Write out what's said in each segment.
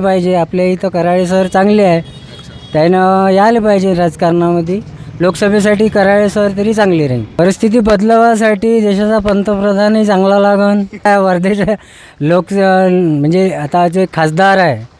पाहिजे. आपल्या इथं कराळे सर चांगले आहे. त्यानं यायला पाहिजे राजकारणामध्ये. लोकसभेसाठी कराळे सर तरी चांगले राहील. परिस्थिती बदलावासाठी देशाचा पंतप्रधानही चांगला लागन. वर्धेच्या लोक म्हणजे आता जे खासदार आहे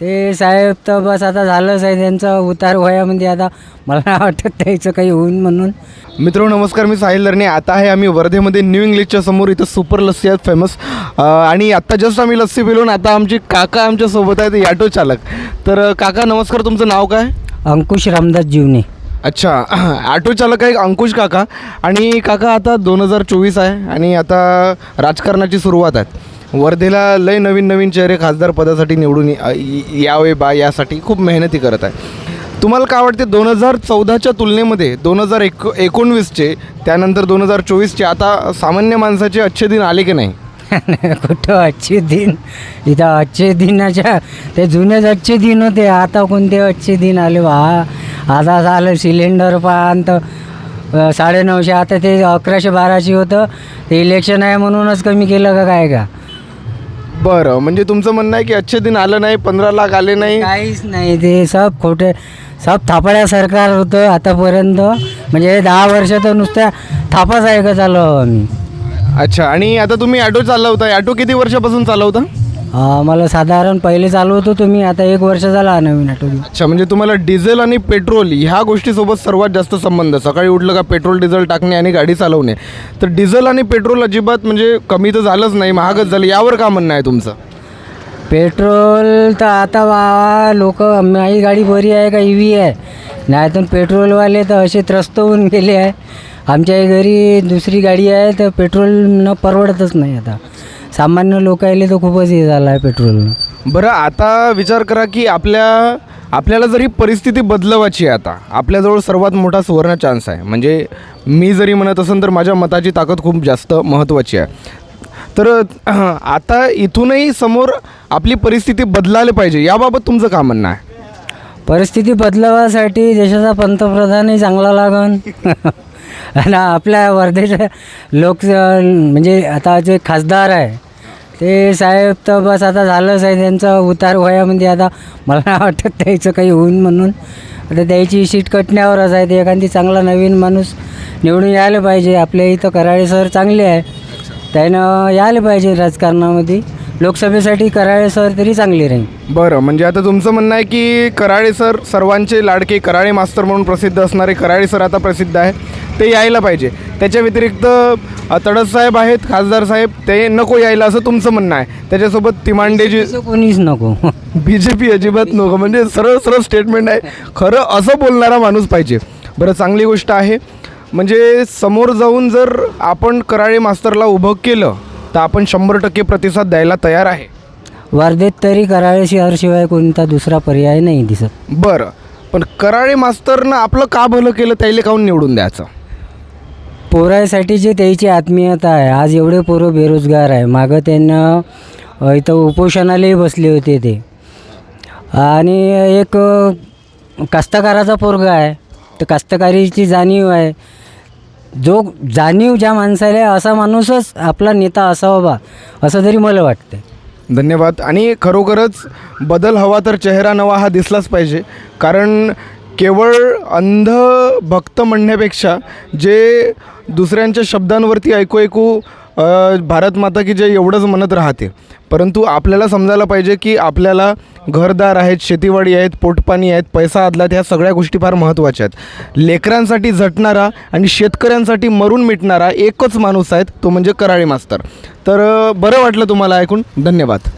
ते साहेब तर बस आता झालंच आहे त्यांचं उतार वयामध्ये आता मला नाही वाटत त्याचं काही होईल म्हणून. मित्र नमस्कार मी साहिल लर्णे. आता आहे आम्ही वर्धेमध्ये न्यू इंग्लिशच्या समोर इथं सुपर लस्सी आहेत फेमस आणि आत्ता जस्ट आम्ही लस्सी पिलून आता आमची काका आमच्यासोबत आहेत ॲटो चालक. तर काका नमस्कार तुमचं नाव काय? अंकुश रामदास जीवने. अच्छा ऑटो चालक आहे अंकुश काका. आणि काका आता दोन हजार चोवीस आहे आणि आता राजकारणाची सुरुवात आहे. वर्धेला लय नवीन नवीन चेहरे खासदार पदासाठी निवडून यावे बा यासाठी खूप मेहनती करत आहे. तुम्हाला काय वाटते दोन हजार चौदाच्या तुलनेमध्ये दोन हजार एक एकोणवीसचे त्यानंतर दोन हजार चोवीसचे आता सामान्य माणसाचे अच्छे दिन आले की नाही? कुठं अच्छे दिन? इथं अच्छे दिनाच्या ते जुनेच अच्छे दिन होते. आता कोणते अच्छे दिन आले बा? आता झालं सिलेंडर पान तर साडे साडेनऊशे आता ते अकराशे बाराशे होतं. ते इलेक्शन आहे म्हणूनच कमी केलं का काय का? बरं म्हणजे तुमचं म्हणणं आहे की अच्छे दिन आलं नाही पंधरा लाख आले नाही? काहीच नाही ते सब खोटे सब थापाड्या सरकार होतं आतापर्यंत. म्हणजे दहा वर्ष तर नुसत्या थापाच ऐकत आलो आम्ही अच्छा आणि आता तुम्ही ऑटो चालवता ऑटो किती वर्षापासून चालवता? अ, मला साधारण पहिले चालू होतो तुम्ही आता एक वर्ष झाला हा नवीन ऑटो घेऊन. अच्छा म्हणजे तुम्हाला डिझेल आणि पेट्रोल ह्या गोष्टीसोबत सर्वात जास्त संबंध. सकाळी उठलं का पेट्रोल डिझेल टाकणे आणि गाडी चालवणे. तर डिझेल आणि पेट्रोल अजिबात म्हणजे कमी तर झालंच नाही महागच झालं. यावर का म्हणणं आहे तुमचं? पेट्रोल तर आता वा लोक माझी गाडी बरी आहे का ई व्ही आहे? नाही तर पेट्रोलवाले तर असे त्रस्त होऊन गेले आहे. आमच्या घरी दुसरी गाडी आहे तर पेट्रोल न परवडतच नाही आता. सामान्य लोकायले तर खूपच हे झालं आहे पेट्रोल बरं आता विचार करा की आपल्या आपल्याला जरी परिस्थिती बदलवायची आहे आता आपल्याजवळ सर्वात मोठा सुवर्ण चान्स आहे. म्हणजे मी जरी म्हणत असेल तर माझ्या मताची ताकद खूप जास्त महत्त्वाची आहे. तर आता इथूनही समोर आपली परिस्थिती बदलायला पाहिजे याबाबत तुमचं का म्हणणं आहे? परिस्थिती बदलावासाठी देशाचा पंतप्रधानही चांगला लागन. आणि आपल्या वर्धेच्या लोक म्हणजे आता जे खासदार आहे ते साहेब तर बस आता झालंच आहे त्यांचं उतार वयामध्ये आता मला नाही वाटत त्याचं काही होईल म्हणून. आता त्याची सीट कटण्यावरच आहे ते एखादी चांगला नवीन माणूस निवडून यायला पाहिजे. आपल्या इथं कराळे सर चांगले आहे. त्यानं यायला पाहिजे राजकारणामध्ये. लोकसभेसाठी कराळे सर तरी चांगले राहील. बरं म्हणजे आता तुमचं म्हणणं आहे की कराळे सर सर्वांचे लाडके कराळे मास्तर म्हणून प्रसिद्ध असणारे कराळे सर आता प्रसिद्ध आहे. ते यायला पाहिजे. त्याच्या व्यतिरिक्त तडस साहेब आहेत खासदार साहेब ते नको यायला असं तुमचं म्हणणं आहे. त्याच्यासोबत तिमांडेजी कोणीच नको. बी जे पी अजिबात नको. म्हणजे सरळ सरळ स्टेटमेंट आहे. खरं असं बोलणारा माणूस पाहिजे. बरं चांगली गोष्ट आहे. म्हणजे समोर जाऊन जर आपण कराळे मास्तरला उभं केलं तर आपण शंभर टक्के प्रतिसाद द्यायला तयार आहे. वर्धेत तरी कराळे शहरशिवाय कोणता दुसरा पर्याय नाही दिसत. बरं. पण कराळे मास्तरनं आपलं का भलं केलं त्याला काहून निवडून द्यायचं? पोरासाठी जे त्याची आत्मीयता आहे आज एवढे पोरं बेरोजगार आहे. मागं त्यांना इथं उपोषणालाही बसले होते ते. आणि एक कास्तकाराचा पोरगा आहे. तर कास्तकारीची जाणीव आहे. जो जाणीव ज्या माणसाला आहे, असा माणूसच आपला नेता असावा बा असं तरी मला वाटतं धन्यवाद. आणि खरोखरच बदल हवा तर चेहरा नवा हा दिसलाच पाहिजे. कारण केवळ अंध भक्त म्हणण्यापेक्षा जे दुसऱ्यांच्या शब्दांवरती ऐकू ऐकू भारत माता की जय एवढंच म्हणत राहते. परंतु आपल्याला समजायला पाहिजे की आपल्याला घरदार आहेत शेतीवाडी आहेत पोटपाणी आहेत पैसा आदलात ह्या सगळ्या गोष्टी फार महत्त्वाच्या आहेत. लेकरांसाठी झटणारा आणि शेतकऱ्यांसाठी मरून मिटणारा एकच माणूस आहेत तो म्हणजे कराळे मास्तर. तर बरं वाटलं तुम्हाला ऐकून? धन्यवाद.